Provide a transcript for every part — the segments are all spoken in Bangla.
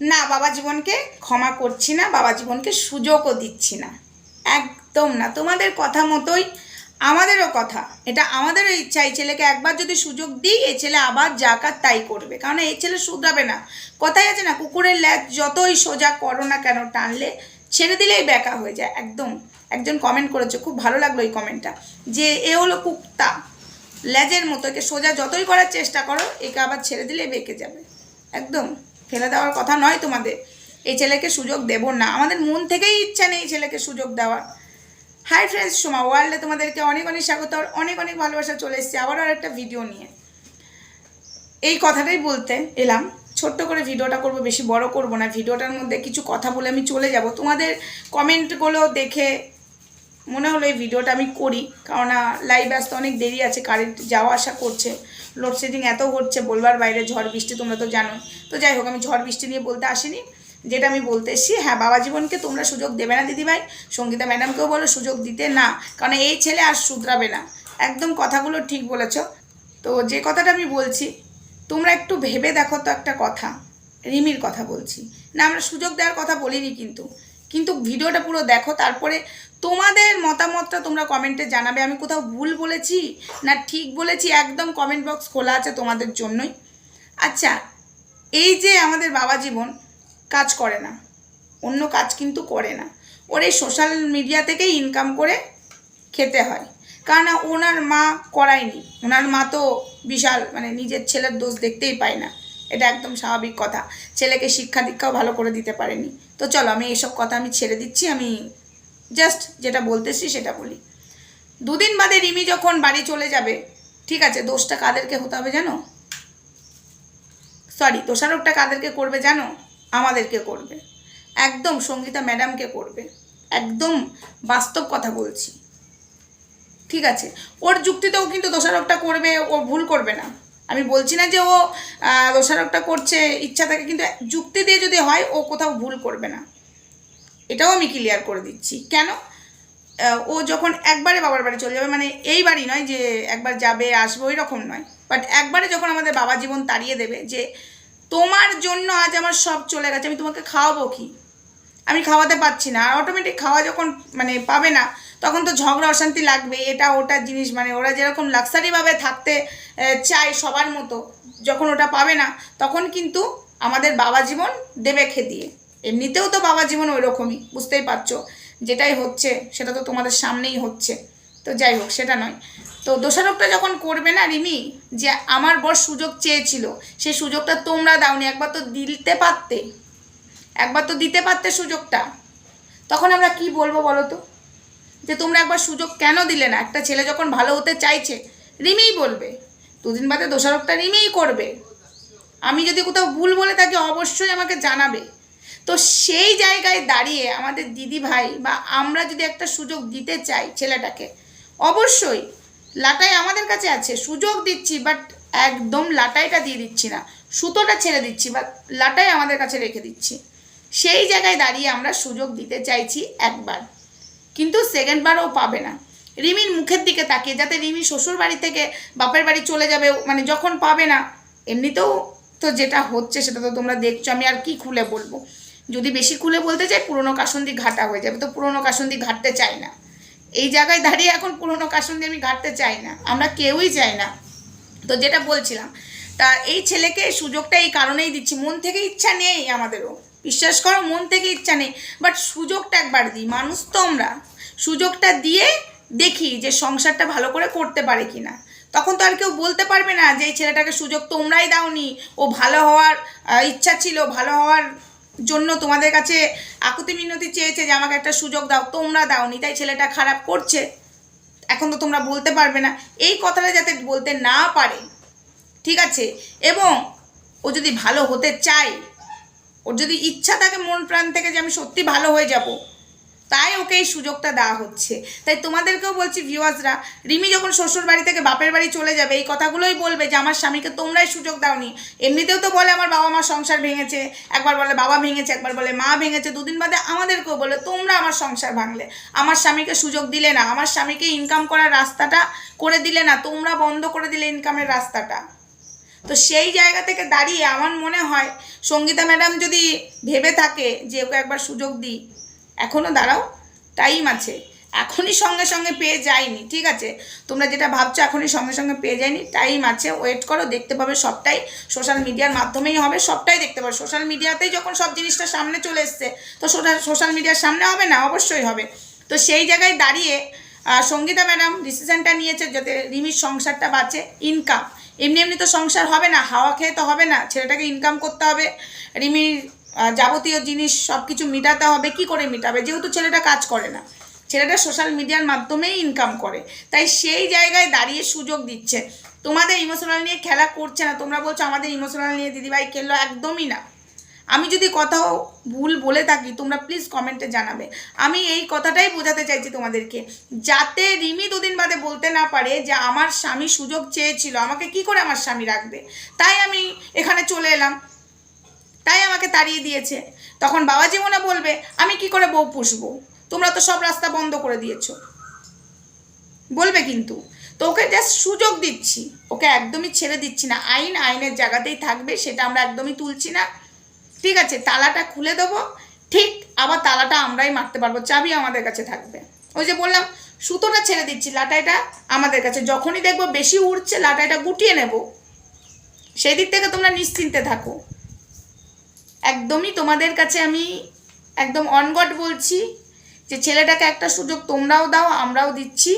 না, বাবা জীবনকে ক্ষমা করছি না, বাবা জীবনকে সুযোগও দিচ্ছি না। একদম না। তোমাদের কথা মতোই, আমাদেরও কথা। এটা আমাদেরও ইচ্ছা, এই ছেলেকে একবার যদি সুযোগ দিই, এই ছেলে আবার যাকার তাই করবে। কারণ এই ছেলে শুধরাবে না। কথাই আছে না, কুকুরের ল্যাজ যতই সোজা করো না কেন টানলে, ছেড়ে দিলেই ব্যাকা হয়ে যায়। একদম। একজন কমেন্ট করেছে, খুব ভালো লাগল এই কমেন্টটা যে এ হলো কুত্তা। লেজের মতো, একে সোজা যতই করার চেষ্টা করো, একে আবার ছেড়ে দিলে বেঁকে যাবে। একদম। ফেলে দেওয়ার কথা নয় তোমাদের। এই ছেলেকে সুযোগ দেব না। আমাদের মন থেকেই ইচ্ছা নেই ছেলেকে সুযোগ দেওয়ার। হাই ফ্রেন্ডস সোমা ওয়ার্ল্ডে তোমাদেরকে অনেক অনেক স্বাগত আর অনেক অনেক ভালোবাসা চলে এসেছে। আবারও আরেকটা ভিডিও নিয়ে। এই কথাটাই বলতে এলাম। ছোট্ট করে ভিডিওটা করব, বেশি বড় করব না। ভিডিওটার মধ্যে কিছু কথা বলে আমি চলে যাব। তোমাদের কমেন্টগুলো দেখে মনে হলো এই ভিডিওটা আমি করি, কারণ লাইভ আসতে অনেক দেরি আছে কারেন্ট যাওয়া আসা করছে লোডশেডিং এত হচ্ছে, বলবার বাইরে ঝড় বৃষ্টি, তোমরা তো জানো। তো যাই হোক, আমি ঝড় বৃষ্টি নিয়ে বলতে আসিনি, যেটা আমি বলতে এসেছি হ্যাঁ বাবা জীবনকে তোমরা সুযোগ দেবে না, দিদিভাই, সঙ্গীতা ম্যাডামকেও বলো, সুযোগ দিতে না, কারণ এই ছেলে আর শুধরাবে না। একদম কথাগুলো ঠিক বলেছ। তো যে কথাটা আমি বলছি, তোমরা একটু ভেবে দেখো তো একটা কথা, রিমির কথা বলছি। না, আমরা সুযোগ দেওয়ার কথা বলিনি কিন্তু। কিন্তু ভিডিওটা পুরো দেখো, তারপরে তোমাদের মতামতটা তোমরা কমেন্টে জানাবে। আমি কোথাও ভুল বলেছি না ঠিক বলেছি, একদম কমেন্ট বক্স খোলা আছে তোমাদের জন্যই। আচ্ছা এই যে আমাদের বাবা জীবন, কাজ করে না। অন্য কাজ কিন্তু করে না। ওর এই সোশ্যাল মিডিয়া থেকেই ইনকাম করে খেতে হয়। কারণ ওনার মা করায়নি। ওনার মা তো বিশাল মানে নিজের ছেলের দোষ দেখতেই পায় না। এটা একদম স্বাভাবিক কথা। ছেলেকে শিক্ষা দীক্ষাও ভালো করে দিতে পারেনি। তো চলো, আমি এইসব কথা আমি ছেড়ে দিচ্ছি, আমি জাস্ট যেটা বলতেছি সেটা বলি। দুদিন বাদে রিমি যখন বাড়ি চলে যাবে, ঠিক আছে, দোষটা কাদেরকে হতে হবে জানো? সরি দোষারোপটা কাদেরকে করবে জানো? আমাদেরকে করবে। একদম সঙ্গীতা ম্যাডামকে করবে। একদম বাস্তব কথা বলছি। ঠিক আছে, ওর যুক্তিতেও কিন্তু দোষারোপটা করবে, ও ভুল করবে না। আমি বলছি না যে ও দোষারোপটা করছে, ইচ্ছা থাকে, কিন্তু যুক্তি দিয়ে যদি হয়, ও কোথাও ভুল করবে না। এটাও আমি ক্লিয়ার করে দিচ্ছি। কেন? ও যখন একবারে বাবার বাড়ি চলে যাবে মানে এই বাড়ি নয় যে একবার যাবে, আসবে, ওই রকম নয়। বাট একবারে যখন আমাদের বাবা জীবন তাড়িয়ে দেবে যে, তোমার জন্য আজ আমার সব চলে গেছে, আমি তোমাকে খাওয়াবো কি? আমি খাওয়াতে পারছি না। আর অটোমেটিক খাওয়া যখন মানে পাবে না তখন তো ঝগড়া, অশান্তি লাগবে এটা ওটার জিনিস মানে ওরা যেরকম লাক্সারিভাবে থাকতে চায় সবার মতো, যখন ওটা পাবে না, তখন কিন্তু আমাদের বাবা জীবন দেবে খেদিয়ে। এমনিতেও তো বাবা জীবন ওই রকমই বুঝতেই পারছ? যেটাই হচ্ছে, সেটা তো তোমাদের সামনেই হচ্ছে। তো যাই হোক, সেটা নয়। তো দোষারোপটা যখন করবে না রিমি, যে আমার বর সুযোগ চেয়েছিল, সেই সুযোগটা তোমরা দাওনি, একবার তো দিতে পারতে। একবার তো দিতে পারতে সুযোগটা। তখন আমরা কি বলব বলো তো? যে তোমরা একবার সুযোগ কেন দিলে না? একটা ছেলে যখন ভালো হতে চাইছে, রিমিই বলবে। দুদিন বাদে দোষারোপটা রিমিই করবে। আমি যদি কোথাও ভুল বলে থাকি, অবশ্যই আমাকে জানাবে। তো সেই জায়গায় দাঁড়িয়ে আমাদের দিদি ভাই বা আমরা যদি একটা সুযোগ দিতে চাই ছেলেটাকে, অবশ্যই লাটাই আমাদের কাছে আছে। সুযোগ দিচ্ছি বাট একদম লাটাইটা দিয়ে দিচ্ছি না। সুতোটা ছেড়ে দিচ্ছি বা লাটাই আমাদের কাছে রেখে দিচ্ছি। সেই জায়গায় দাঁড়িয়ে আমরা সুযোগ দিতে চাইছি একবার। কিন্তু সেকেন্ড বারও পাবে না। রিমির মুখের দিকে তাকিয়ে যাতে রিমি শ্বশুর বাড়ি থেকে বাপের বাড়ি চলে যাবে মানে যখন পাবে না, এমনিতেও তো যেটা হচ্ছে সেটা তো তোমরা দেখছ, আমি আর কি খুলে বলব? যদি বেশি খুলে বলতে চাই, পুরনো কাসন্দি ঘাটা হয়ে যাবে, তো পুরনো কাসন্দি ঘাটতে চাই না। এই জায়গায় দাঁড়িয়ে এখন পুরনো কাসন্দি আমি ঘাটতে চাই না, আমরা কেউই চাই না। তো যেটা বলছিলাম, তা এই ছেলেকে সুযোগটা এই কারণেই দিচ্ছি, মন থেকে ইচ্ছা নেই আমাদেরও। বিশ্বাস করো, মন থেকে ইচ্ছা নেই। বাট সুযোগটা একবার দিই। মানুষ তো আমরা। সুযোগটা দিয়ে দেখি যে সংসারটা ভালো করে করতে পারে কি না তখন তো আর কেউ বলতে পারবে না যে, এই ছেলেটাকে সুযোগ তোমরাই দাওনি। ও ভালো হওয়ার ইচ্ছা ছিল। ভালো হওয়ার জন্য তোমাদের কাছে আকুতি মিনতি চেয়েছে যে, আমাকে একটা সুযোগ দাও। তোমরা দাওনি, তাই ছেলেটা খারাপ করছে। এখন তো তোমরা বলতে পারবে না। এই কথাটা যাতে বলতে না পারে। ঠিক আছে? এবং ও যদি ভালো হতে চায় ওর যদি ইচ্ছা থাকে মন প্রাণ থেকে যে আমি সত্যি ভালো হয়ে যাব, তাই ওকে এই সুযোগটা দেওয়া হচ্ছে। তাই তোমাদেরকেও বলছি ভিউয়ার্সরা রিমি যখন শ্বশুর বাড়ি থেকে বাপের বাড়ি চলে যাবে, এই কথাগুলোই বলবে যে, আমার স্বামীকে তোমরাই সুযোগ দাওনি। এমনিতেও তো বলে, আমার বাবা মা সংসার ভেঙেছে। একবার বলে, বাবা ভেঙেছে। একবার বলে, মা ভেঙেছে। দুদিন বাদে আমাদেরকেও বলে, তোমরা আমার সংসার ভাঙলে। আমার স্বামীকে সুযোগ দিলে না। আমার স্বামীকে ইনকাম করার রাস্তাটা করে দিলে না। তোমরা বন্ধ করে দিলে ইনকামের রাস্তাটা। তো সেই জায়গা থেকে দাঁড়িয়ে আমার মনে হয় সঙ্গীতা ম্যাডাম যদি ভেবে থাকে যে ওকে একবার সুযোগ দিই এখনও দাঁড়াও টাইম আছে। এখনই সঙ্গে সঙ্গে পেয়ে যায়নি ঠিক আছে? তোমরা যেটা ভাবছ এখনই সঙ্গে সঙ্গে পেয়ে যায়নি টাইম আছে ওয়েট করো, দেখতে পাবে সবটাই। সোশ্যাল মিডিয়ার মাধ্যমেই হবে, সবটাই দেখতে পাবে। সোশ্যাল মিডিয়াতেই যখন সব জিনিসটা সামনে চলে এসছে, তো সোশ্যাল মিডিয়ার সামনে হবে না? অবশ্যই হবে। তো সেই জায়গায় দাঁড়িয়ে সঙ্গীতা ম্যাডাম ডিসিশনটা নিয়েছে যাতে রিমির সংসারটা বাঁচে ইনকাম এমনি এমনি তো সংসার হবে না, হাওয়া খেয়ে তো হবে না, ছেলেটাকে ইনকাম করতে হবে রিমির যাবতীয় জিনিস সব কিছু মেটাতে হবে, কি করে মেটাবে? যেহেতু ছেলেটা কাজ করে না, ছেলেটা সোশ্যাল মিডিয়ার মাধ্যমেই ইনকাম করে, তাই সেই জায়গায় দাঁড়িয়ে সুযোগ দিচ্ছে। তোমাদের ইমোশনাল নিয়ে খেলা করছে না, তোমরা বলছো আমাদের ইমোশনাল নিয়ে দিদিভাই খেললো একদমই না। আমি যদি কোথাও ভুল বলে থাকি, তোমরা প্লিজ কমেন্টে জানাবে। আমি এই কথাটাই বোঝাতে চাইছি তোমাদেরকে। যাতে রিমি দুদিন বাদে বলতে না পারে যে আমার স্বামী সুযোগ চেয়েছিল, আমাকে কি করে আমার স্বামী রাখবে? তাই আমি এখানে চলে এলাম। তাই আমাকে তাড়িয়ে দিয়েছে। তখন বাবাজি মনে বলবে, আমি কি করে বউ পুষবো? তোমরা তো সব রাস্তা বন্ধ করে দিয়েছ। বলবে কিন্তু তো ওকে জাস্ট সুযোগ দিচ্ছি। ওকে একদমই ছেড়ে দিচ্ছি না। আইন আইনের জায়গাতেই থাকবে, সেটা আমরা একদমই তুলছি না। ঠিক আছে, তালাটা খুলে দেবো। ঠিক, আবার তালাটা আমরাই মারতে পারব, চাবি আমাদের কাছে থাকবে। ওই যে বললাম, সুতোটা ছেড়ে দিচ্ছি, লাটাইটা আমাদের কাছে। যখনই দেখব বেশি উড়ছে, লাটাইটা গুটিয়ে নেব। সেই দিক থেকে তোমরা নিশ্চিন্তে থাকো। একদমই তোমাদের কাছে আমি একদম অনগড বলছি যে, ছেলেটাকে একটা সুযোগ তোমরাও দাও, আমরাও দিচ্ছি।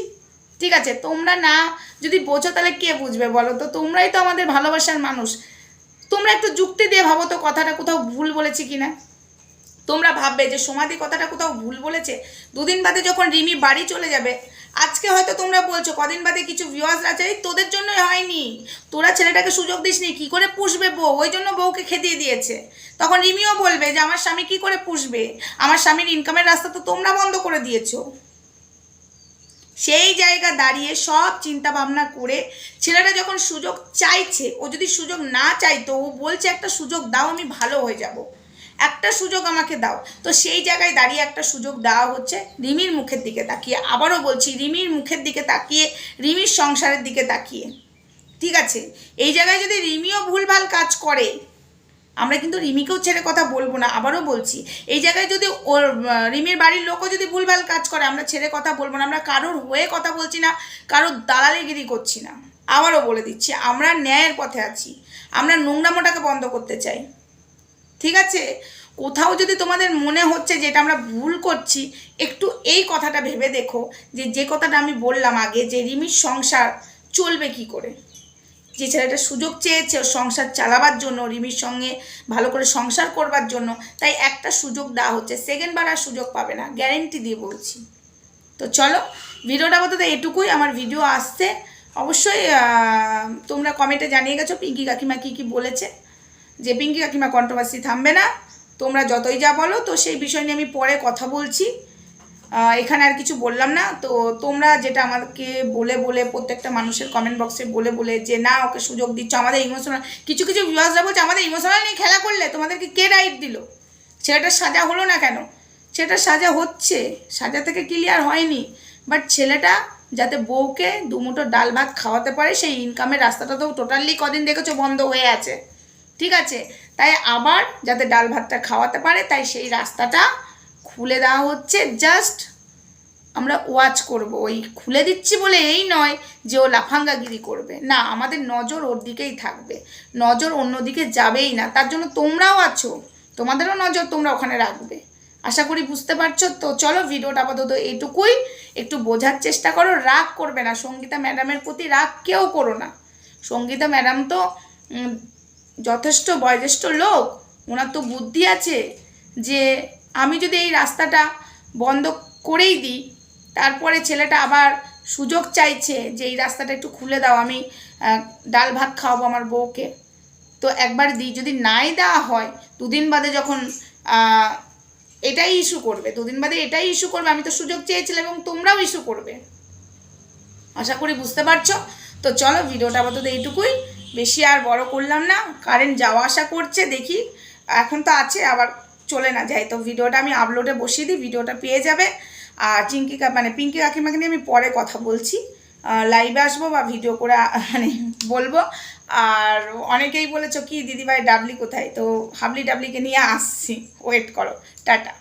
ঠিক আছে, তোমরা না, যদি বোঝো তাহলে কে বুঝবে বলো তো? তোমরাই তো আমাদের ভালোবাসার মানুষ। তোমরা একটু যুক্তি দিয়ে ভাবো তো কথাটা কোথাও ভুল বলেছি কি না তোমরা ভাববে যে সমাধি কথাটা কোথাও ভুল বলেছে। দুদিন বাদে যখন রিমি বাড়ি চলে যাবে, আজকে হয়তো তোমরা বলছো, কদিন বাদে কিছু ভিউয়ার্স আছে তোদের জন্যই হয়নি। তোরা ছেলেটাকে সুযোগ দিসনি, কি করে পুষবে বউ? ওই জন্য বউকে খেদিয়ে দিয়েছে। তখন রিমিও বলবে যে, আমার স্বামী কি করে পুষবে? আমার স্বামীর ইনকামের রাস্তা তো তোমরা বন্ধ করে দিয়েছ। সেই জায়গা দাঁড়িয়ে সব চিন্তা ভাবনা করে ছেলেটা যখন সুযোগ চাইছে, ও যদি সুযোগ না চাইতো, ও বলছে একটা সুযোগ দাও, আমি ভালো হয়ে যাব। একটা সুযোগ আমাকে দাও। তো সেই জায়গায় দাঁড়িয়ে একটা সুযোগ দেওয়া হচ্ছে রিমির মুখের দিকে তাকিয়ে। আবারও বলছি, রিমির মুখের দিকে তাকিয়ে, রিমির সংসারের দিকে তাকিয়ে। ঠিক আছে? এই জায়গায় যদি রিমিও ভুলভাল কাজ করে আমরা কিন্তু রিমিকেও ছেড়ে কথা বলব না, আবারও বলছি। এই জায়গায় যদি ওর রিমির বাড়ির লোকও যদি ভুলভাল কাজ করে, আমরা ছেড়ে কথা বলব না, আমরা কারোর হয়ে কথা বলছি না, কারোর দালালিগিরি করছি না। আবারও বলে দিচ্ছি, আমরা ন্যায়ের পথে আছি, আমরা নোংরামোটাকে বন্ধ করতে চাই। ঠিক আছে? কোথাও যদি তোমাদের মনে হচ্ছে যে এটা আমরা ভুল করছি, একটু এই কথাটা ভেবে দেখো যে যে কথাটা আমি বললাম আগে, যে রিমির সংসার চলবে কি করে? যে ছেলেটা সুযোগ চেয়েছে সংসার চালাবার জন্য, রিমির সঙ্গে ভালো করে সংসার করবার জন্য, তাই একটা সুযোগ দেওয়া হচ্ছে। সেকেন্ড বার আর সুযোগ পাবে না গ্যারেন্টি দিয়ে বলছি। তো চলো, ভিডিওটা আপাতত এটুকুই, আমার ভিডিও আসছে। অবশ্যই তোমরা কমেন্টে জানিয়ে গেছো পিঙ্কি কাকিমা কী কী বলেছে, যে পিঙ্কি কাকিমা কন্ট্রোভার্সি থামবে না। তোমরা যতই যা বলো, তো সেই বিষয় নিয়ে আমি পরে কথা বলছি। এখানে আর কিছু বললাম না। তো তোমরা যেটা আমাকে বলে বলে প্রত্যেকটা মানুষের কমেন্ট বক্সে বলে বলে যে, না, ওকে সুযোগ দিচ্ছ, আমাদের ইমোশনাল কিছু কিছু ভিউয়ার্সরা বলছে, আমাদের ইমোশনাল নিয়ে খেলা করলে তোমাদেরকে কে রাইট দিল? ছেলেটার সাজা হলো না কেন? ছেলেটার সাজা হচ্ছে, সাজা থেকে ক্লিয়ার হয়নি। বাট ছেলেটা যাতে বউকে দুমুটো ডাল ভাত খাওয়াতে পারে, সেই ইনকামের রাস্তাটা তো টোটালি কদিন দেখেছ বন্ধ হয়ে আছে। ঠিক আছে? তাই আবার যাতে ডাল ভাতটা খাওয়াতে পারে, তাই সেই রাস্তাটা খুলে দেওয়া হচ্ছে জাস্ট আমরা ওয়াচ করব। ওই খুলে দিচ্ছি বলে এই নয় যে ও লাফাঙ্গাগিরি করবে। না, আমাদের নজর ওর দিকেই থাকবে। নজর অন্যদিকে যাবেই না। তার জন্য তোমরাও আছো। তোমাদেরও নজর তোমরা ওখানে রাখবে। আশা করি বুঝতে পারছ? তো চলো ভিডিওটা আপাতত এইটুকুই। একটু বোঝার চেষ্টা করো। রাগ করবে না। সঙ্গীতা ম্যাডামের প্রতি রাগ কেউ করো না। সঙ্গীতা ম্যাডাম তো যথেষ্ট বয়োজ্যেষ্ঠ লোক। ওনার তো বুদ্ধি আছে যে আমি যদি এই রাস্তাটা বন্ধ করেই দিই, তারপরে ছেলেটা আবার সুযোগ চাইছে যে এই রাস্তাটা একটু খুলে দাও, আমি ডাল ভাত খাওয়াবো আমার বউকে। তো একবার দিই, যদি নাই দেওয়া হয়, দুদিন বাদে যখন এটাই ইস্যু করবে, দুদিন বাদে এটাই ইস্যু করবে, আমি তো সুযোগ চেয়েছিলাম এবং তোমরাও ইস্যু করবে। আশা করি বুঝতে পারছ? তো চলো ভিডিওটা আপাতত এইটুকুই, বেশি আর বড় করলাম না, কারেন্ট যাওয়া আসা করছে, দেখি, এখন তো আছে, আবার চলে না যায় তো ভিডিওটা আমি আপলোডে বসিয়ে দিই, ভিডিওটা পেয়ে যাবে। আর চিঙ্কি মানে পিঙ্কি কাকিমাকে নিয়ে আমি পরে কথা বলছি। লাইভে আসব বা ভিডিও করে মানে বলব। আর অনেকেই বলেছ, কি দিদিভাই, ডাবলি কোথায়? তো হাবলি ডাবলিকে নিয়ে আসছি। ওয়েট করো, টাটা।